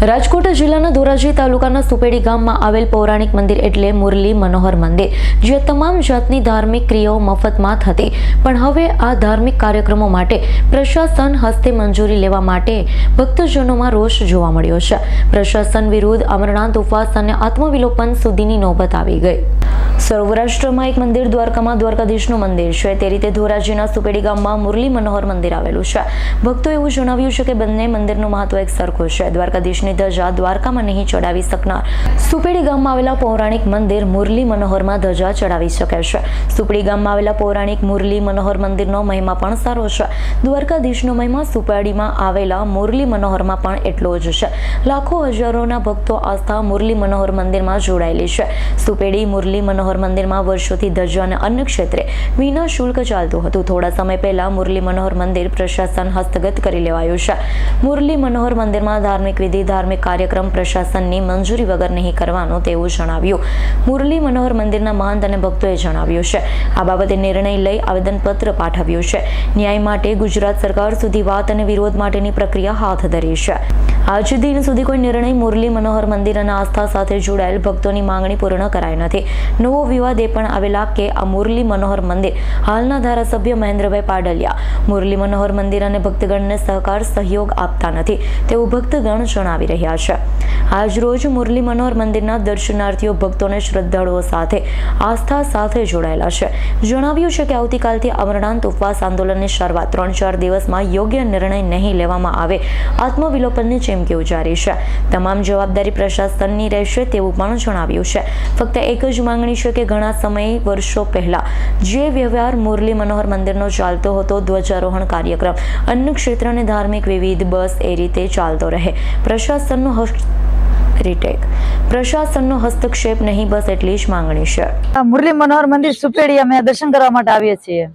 રાજકોટ જિલ્લાના ધોરાજી તાલુકાના સુપેડી ગામમાં આવેલ પૌરાણિક મંદિર એટલે મુરલી મનોહર મંદિર, જે તમામ જાતની ધાર્મિક ક્રિયાઓ મફતમાં થતી. પણ હવે આ ધાર્મિક કાર્યક્રમો માટે પ્રશાસન હસ્તે મંજૂરી લેવા માટે ભક્તજનોમાં રોષ જોવા મળ્યો છે. પ્રશાસન વિરુદ્ધ અમરનાથ ઉપવાસ અને આત્મવિલોપન સુધીની નોબત આવી ગઈ. સૌરાષ્ટ્રમાં એક મંદિર, દ્વારકામાં દ્વારકાધીશનું મંદિર છે. તે રીતે ધોરાજીના સુપેડી ગામમાં મુરલી મનોહર મંદિર આવેલું છે. ભક્તો એવું જણાવ્યું છે કે બંને મંદિરનું મહત્વ એક સરખું છે. દ્વારકાધીશની ધજા દ્વારકામાં નહીં ચડાવી શકનાર. સુપેડી ગામમાં આવેલા પૌરાણિક મંદિર મુરલી મનોહરમાં ધજા ચડાવી શકે છે. સુપડી ગામમાં આવેલા પૌરાણિક મુરલી મનોહર મંદિરનો મહિમા પણ સારો છે. દ્વારકાધીશનો મહિમા સુપેડીમાં આવેલા મુરલી મનોહરમાં પણ એટલો જ છે. લાખો હજારોના ભક્તો આસ્થા મુરલી મનોહર મંદિરમાં જોડાયેલી છે. સુપેડી મુરલી મનોહર મંદિરમાં વર્ષોથી દરજા અને અન્ય ક્ષેત્રે વિના શુલ્ક ચાલતું હતું. થોડા સમય પહેલા મુરલી મનોહર મંદિર પ્રશાસન હસ્તગત કરી લેવાયું છે. મુરલી મનોહર મંદિરમાં ધાર્મિક વિધિ, ધાર્મિક કાર્યક્રમ પ્રશાસનની મંજૂરી વગર નહીં કરવાનું તેવું જણાવ્યું. મુરલી મનોહર મંદિરના મહંત અને ભક્તોએ જણાવ્યું છે. આ બાબતે નિર્ણય લઈ આવેદનપત્ર પાઠવ્યું છે. ન્યાય માટે ગુજરાત સરકાર સુધી વાત અને વિરોધ માટેની પ્રક્રિયા હાથ ધરી છે. આજ દિન સુધી કોઈ નિર્ણય મુરલી મનોહર મંદિર અને આસ્થા સાથે જોડાયેલ ભક્તોની માંગણી પૂર્ણ કરાઈ નથી. નવો વિવાદ એ પણ આવેલા કે આ મુરલી મનોહર મંદિર હાલના ધારાસભ્ય મહેન્દ્રભાઈ પાડલિયા મુરલી મનોહર મંદિર અને ભક્તગણને સહકાર, સહયોગ આપતા નથી તેવું ભક્તગણ જણાવી રહ્યા છે. આજ રોજ મુરલી મનોહર મંદિરના દર્શનાર્થીઓ ભક્તોને શ્રદ્ધાળુઓ સાથે, આસ્થા સાથે જોડાયેલા છે. જણાવ્યું છે કે આવતીકાલથી અમરનાથ ઉપવાસ આંદોલનની શરૂઆત ત્રણ ચાર દિવસમાં યોગ્ય નિર્ણય નહીં લેવામાં આવે. આત્મવિલોપનની ચીમકી ઉચ્ચારી છે. તમામ જવાબદારી પ્રશાસનની રહેશે તેવું પણ જણાવ્યું છે. ફક્ત એક જ માંગણી છે કે ઘણા સમય વર્ષો પહેલા જે વ્યવહાર મુરલી મનોહર મંદિરનો ચાલતો હતો, ધ્વજારોહણ કાર્યક્રમ અન્ય ક્ષેત્ર અને ધાર્મિક વિવિધ બસ એ રીતે ચાલતો રહે. પ્રશાસનનો હસ્ત રીટેક પ્રશાસનનો હસ્તક્ષેપ નહીં, બસ એટલી જ માંગણી છે. મુરલી મનોહર મંદિર સુપેડી અમે દર્શન કરવા માટે આવીએ છીએ.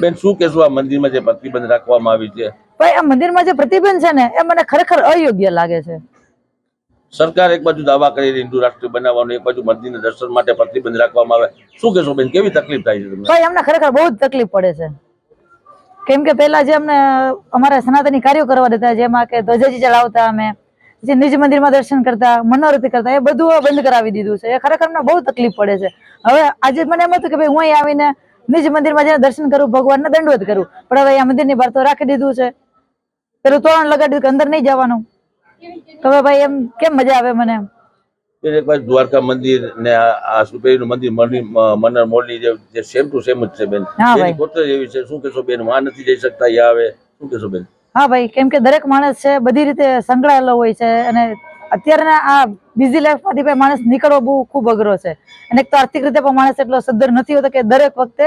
બેન શું કહેશો આ મંદિરમાં જે પ્રતિબંધ રાખવામાં આવી છે? ભાઈ આ મંદિરમાં જે પ્રતિબંધ છે ને એ મને ખરેખર અયોગ્ય લાગે છે. સરકાર એક બાજુ દાવા કરી રહી હિન્દુ રાષ્ટ્ર બનાવવાનો એક બાજુ મંદિરના દર્શન માટે પ્રતિબંધ રાખવામાં આવે. શું કહેશો બેન કેવી તકલીફ થાય છે તમને? ભાઈ અમને ખરેખર બહુ જ તકલીફ પડે છે. કેમ કે પહેલા જે અમને અમારા સનાતની કાર્યો કરવા દેતા જેમાં કે ધ્વજાજી ચડાવતા અમે જે નિજ મંદિરમાં દર્શન કરતા મનોરથી કરતા એ બધું બંધ કરાવી દીધું છે. એ ખરેખર અમને બહુ તકલીફ પડે છે. હવે આજે મને એમ હતું કે ભાઈ હું અહીં આવીને નિજ મંદિરમાં જઈને દર્શન કરું ભગવાનને દંડવત કરું. પણ હવે અહીંયા મંદિરની બહાર તો રાખી દીધું છે. પેલું તોરણ લગાડી દીધું કે અંદર નહીં જવાનું. તો ભાઈ એમ કેમ મજા આવે મને એમ? એક બાજુ દ્વારકા મંદિર ને આ આ સુપેરીનું મંદિર મની- મ- મન્નર જે સેમ ટુ સેમ જ છે બેન. એની એવી છે. શું કહેશો બેન? માં નથી જઈ શકતા યા આવે? શું કહેશો બેન? હા ભાઈ કેમ કે દરેક માણસ છે બધી રીતે સંકળાયેલો હોય છે અને અત્યારના આ બિઝી લાઈફમાંથી ભાઈ માણસ નીકળવો બહુ ખૂબ અઘરો છે. અને એક તો આર્થિક રીતે પણ માણસ એટલો સદ્ધર નથી હોતો કે દરેક વખતે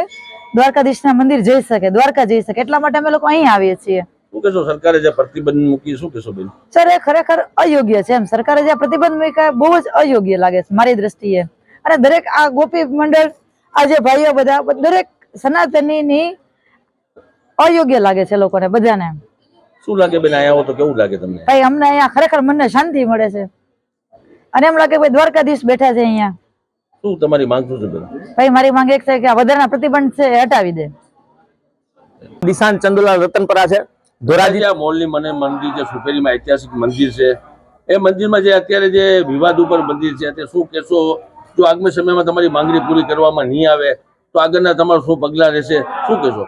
દ્વારકાધીશના મંદિર જઈ શકે દ્વારકા જઈ શકે. એટલા માટે અમે લોકો અહીં આવીએ છીએ. શું કહેશો? સરકારે જે પ્રતિબંધ મૂકી શું કહેશો બેન? સર એ ખરેખર અયોગ્ય છે એમ. સરકારે જે પ્રતિબંધ મૂક્યા બહુ જ અયોગ્ય લાગે છે મારી દ્રષ્ટિએ. અને દરેક આ ગોપી મંડળ આ જે ભાઈઓ બધા દરેક સનાતની ની અયોગ્ય લાગે છે લોકોને બધાને શું લાગે બેન અહીંયા આવો તો કેવું લાગે તમને? ભાઈ અમને અહીંયા ખરેખર મનને શાંતિ મળે છે. અને એમ લાગે ભાઈ દ્વારકાધીશ બેઠા છે અહીંયા. શું તમારી માંગ શું છે બેન? ભાઈ મારી માંગ એક છે કે આ વધારાના પ્રતિબંધ છે એ હટાવી દે. દિશાન ચંદુલાલ રતનપરા છે. ધોરાજી મોલની મને મંદિર જે સુપેરીમાં ઐતિહાસિક મંદિર છે. એ મંદિરમાં જે અત્યારે જે વિવાદ ઉપર મંદિર છે તે શું કહેશો? જો આગામી સમયમાં તમારી માંગણી પૂરી કરવામાં નહીં આવે તો આગળના તમારું શું પગલાં રહેશે? શું કહેશો?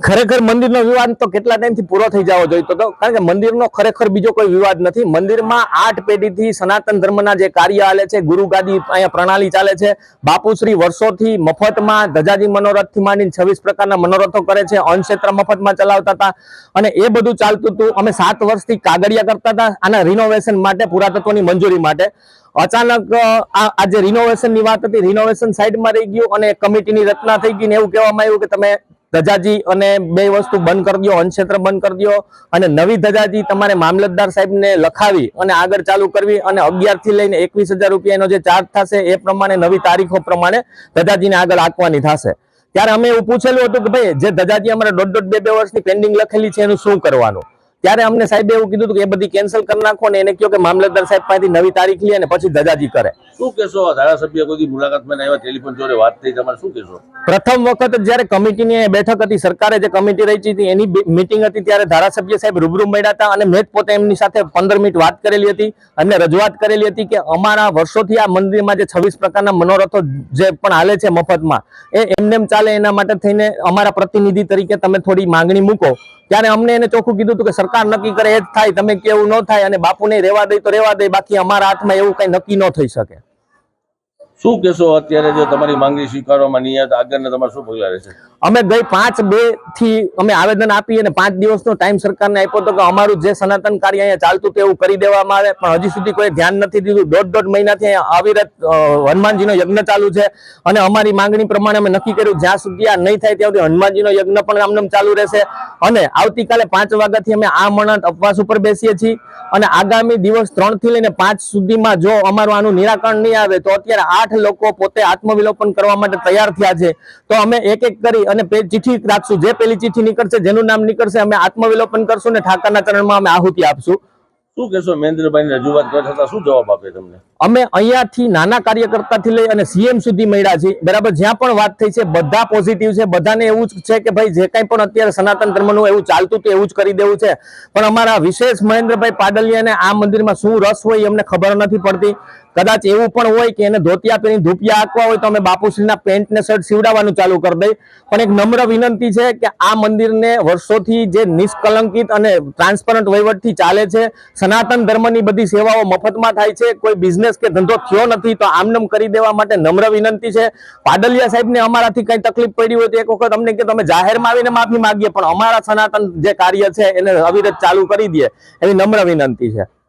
ખરેખર મંદિરનો વિવાદ તો કેટલા ટાઈમથી પૂરો થઈ જવો જોઈતો તો કારણ કે મંદિરનો ખરેખર બીજો કોઈ વિવાદ નથી. મંદિરમાં આઠ પેઢીથી સનાતન ધર્મના જે કાર્ય ચાલે છે ગુરુ ગાદી અહીંયા પ્રણાલી ચાલે છે, બાપુશ્રી વર્ષોથી મફતમાં ધજાજી મનોરથથી માંડીને છવ્વીસ પ્રકારના મનોરથો કરે છે, અન્નક્ષેત્ર મફતમાં ચલાવતા હતા. અને એ બધું ચાલતું હતું. અમે સાત વર્ષથી કાગળિયા કરતા હતા આના રિનોવેશન માટે, પુરાતત્વની મંજૂરી માટે. અચાનક આ જે રિનોવેશનની વાત હતી રિનોવેશન સાઈડમાં રહી ગયું અને કમિટીની રચના થઈ ગઈ ને એવું કહેવામાં આવ્યું કે તમે ધજાજી અને બે વસ્તુ બંધ કરી દો અનક્ષેત્ર બંધ કરી દો અને નવી ધજાજી તમારે મામલતદાર સાહેબને લખાવી અને આગળ ચાલુ કરવી અને અગિયારથી લઈને એકવીસ હજાર રૂપિયાનો જે ચાર્જ થશે એ પ્રમાણે નવી તારીખો પ્રમાણે ધજાજીને આગળ આપવાની થશે. ત્યારે અમે એવું પૂછેલું હતું કે ભાઈ, જે ધજાજી અમારે દોઢ દોઢ બે બે વર્ષની પેન્ડિંગ લખેલી છે એનું શું કરવાનું? ત્યારે અમને સાહેબે એવું કીધું કે એ બધી કેન્સલ કરી નાખો ને એને કહ્યું કે મામલતદાર સાહેબ પાસેથી નવી તારીખ લે અને પછી ધજાજી કરે. શું કહેશો? ધારાસભ્ય કોઈ મુલાકાતમાં આવ્યા ટેલિફોન જોડે વાત થઈ તમારે શું કહેશો? પ્રથમ વખત જયારે કમિટીની બેઠક હતી સરકારે જે કમિટી રહી હતી એની મિટિંગ હતી ત્યારે ધારાસભ્ય સાહેબ રૂબરૂ મળ્યા હતા અને મેં પોતે એમની સાથે પંદર મિનિટ વાત કરેલી હતી અને રજૂઆત કરેલી હતી કે અમારા વર્ષોથી આ મંદિરમાં જે છવ્વીસ પ્રકારના મનોરથો જે પણ હાલે છે મફતમાં એ એમને ચાલે એના માટે થઈને અમારા પ્રતિનિધિ તરીકે તમે થોડી માંગણી મૂકો ત્યારે અમને એને ચોખ્ખું કીધું હતું કે સરકાર નક્કી કરે, એ જ થાય, તમે કેવું ન થાય અને બાપુને રહેવા દે તો રહેવા દે, બાકી અમારા હાથમાં એવું કઈ નક્કી ન થઈ શકે. શું કહેશો અત્યારે જો તમારી માંગણી સ્વીકારવામાં નહીં આવે તમારે શું પગલાં રહેશે? અમે ગઈ પાંચ બેથી અમે આવેદન આપી અને પાંચ દિવસનો ટાઈમ સરકારને આપ્યો હતો કે અમારું જે સનાતન કાર્ય અહીંયા ચાલતું તેવું કરી દેવામાં આવે, પણ હજી સુધી કોઈ ધ્યાન નથી દીધું. દોઢ દોઢ મહિનાથી અહીંયા અવિરત હનુમાનજીનો યજ્ઞ ચાલુ છે અને અમારી માંગણી પ્રમાણે અમે નક્કી કર્યું જ્યાં સુધી આ નહીં થાય ત્યાં સુધી હનુમાનજીનો યજ્ઞ પણ આમનેમ ચાલુ રહેશે. અને આવતીકાલે પાંચ વાગ્યાથી અમે આ મણત ઉપવાસ ઉપર બેસીએ છીએ અને આગામી દિવસ ત્રણથી લઈને પાંચ સુધીમાં જો અમારું આનું નિરાકરણ નહીં આવે તો અત્યારે આઠ લોકો પોતે આત્મવિલોપન કરવા માટે તૈયાર થયા છે. તો અમે એક એક કરી અને ચિઠ્ઠી રાખશું. જે પેલી ચિઠ્ઠી નીકળશે જેનું નામ નીકળશે અમે આત્મવિલોપન કરશું ને ઠાકરના ચરણમાં અમે આહુતિ આપશું. શું કહેશો મહેન્દ્રભાઈ રજૂઆત કરવા છતાં શું જવાબ આપે તમને? અમે અહીંયાથી નાના કાર્યકર્તાથી લઈ અને સીએમ સુધી મળ્યા છીએ. બરાબર જ્યાં પણ વાત થઈ છે બધા પોઝિટિવ છે. બધાને એવું જ છે કે ભાઈ જે કંઈ પણ અત્યારે સનાતન ધર્મનું એવું ચાલતું હતું એવું જ કરી દેવું છે. પણ અમારા વિશેષ મહેન્દ્રભાઈ પાડલિયાને આ મંદિરમાં શું રસ હોય એમને ખબર નથી પડતી. કદાચ એવું પણ હોય કે એને ધોતિયા પહેરી ધૂપિયા આંકવા હોય તો અમે બાપુશ્રીના પેન્ટ ને શર્ટ સીવડાવવાનું ચાલુ કરી દઈ પણ એક નમ્ર વિનંતી છે કે આ મંદિરને વર્ષોથી જે નિષ્કલંકિત અને ટ્રાન્સપરન્ટ વહીવટથી ચાલે છે, સનાતન ધર્મની બધી સેવાઓ મફતમાં થાય છે, કોઈ બિઝનેસ કે ધંધો થયો નથી તો આમનેમ કરી દેવા માટે નમ્ર વિનંતી છે. પાડલિયા સાહેબને અમારાથી કંઈ તકલીફ પડી હોય તો એક વખત અમને કે તમે જાહેરમાં આવીને માફી માંગીએ, પણ અમારા સનાતન જે કાર્ય છે એને અવિરત ચાલુ કરી દે એવી નમ્ર વિનંતી છે.